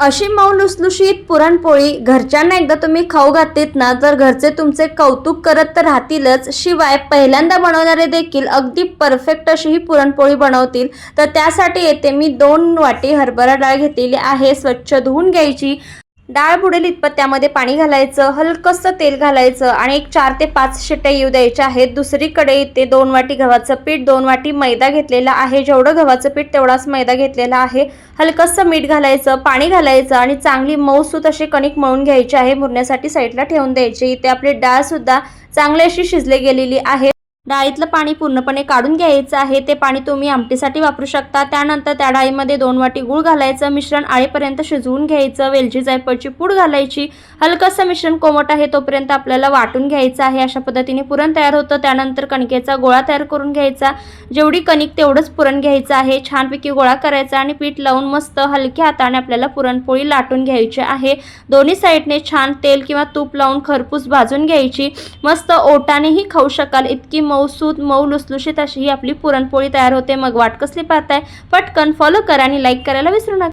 अशी मऊ लुसलुशीत पुरणपोळी घरच्यांना एकदा तुम्ही खाऊ घातलीत ना तर घरचे तुमचे कौतुक करत तर राहतीलच. शिवाय पहिल्यांदा बनवणारे देखील अगदी परफेक्ट अशी ही पुरणपोळी बनवतील. तर त्यासाठी येते मी दोन वाटी हरभरा डाळ घेतलेली आहे स्वच्छ धुवून घ्यायची. डाळ बुडेल इतपत त्यामध्ये पाणी घालायचं हलकंसं तेल घालायचं आणि एक चार ते पाच शिट्ट्या येऊ द्यायच्या आहेत. दुसरीकडे इथे दोन वाटी गव्हाचं पीठ दोन वाटी मैदा घेतलेला आहे. जेवढं गव्हाचं पीठ तेवढाच मैदा घेतलेला आहे. हलकंसं मीठ घालायचं पाणी घालायचं आणि चांगली मऊसूत अशी कणिक मळून घ्यायची आहे. मुरण्यासाठी साईडला ठेवून द्यायची. इथे आपली डाळसुद्धा चांगली अशी शिजले गेलेली आहे. डाळीतलं पाणी पूर्णपणे काढून घ्यायचं आहे. ते पाणी तुम्ही आमटीसाठी वापरू शकता. त्यानंतर त्या डाळीमध्ये दोन वाटी गूळ घालायचं. मिश्रण आळीपर्यंत शिजवून घ्यायचं. वेलची जायफळची पूड घालायची. हलकंसं मिश्रण कोमट आहे तोपर्यंत आपल्याला वाटून घ्यायचं आहे. अशा पद्धतीने पुरण तयार होतं. त्यानंतर कणकेचा गोळा तयार करून घ्यायचा. जेवढी कणिक तेवढंच पुरण घ्यायचं आहे. छानपैकी गोळा करायचा आणि पीठ लावून मस्त हलक्या हाताने आपल्याला पुरणपोळी लाटून घ्यायची आहे. दोन्ही साईडने छान तेल किंवा तूप लावून खरपूस भाजून घ्यायची. मस्त ओटानेही खाऊ शकाल. इतकी मऊसूत मऊ लुसलुशीत अशी ही आपली पुरणपोळी तयार होते. मग वाट कसली पाहताय? पटकन फॉलो करा आणि लाईक करायला विसरू नका.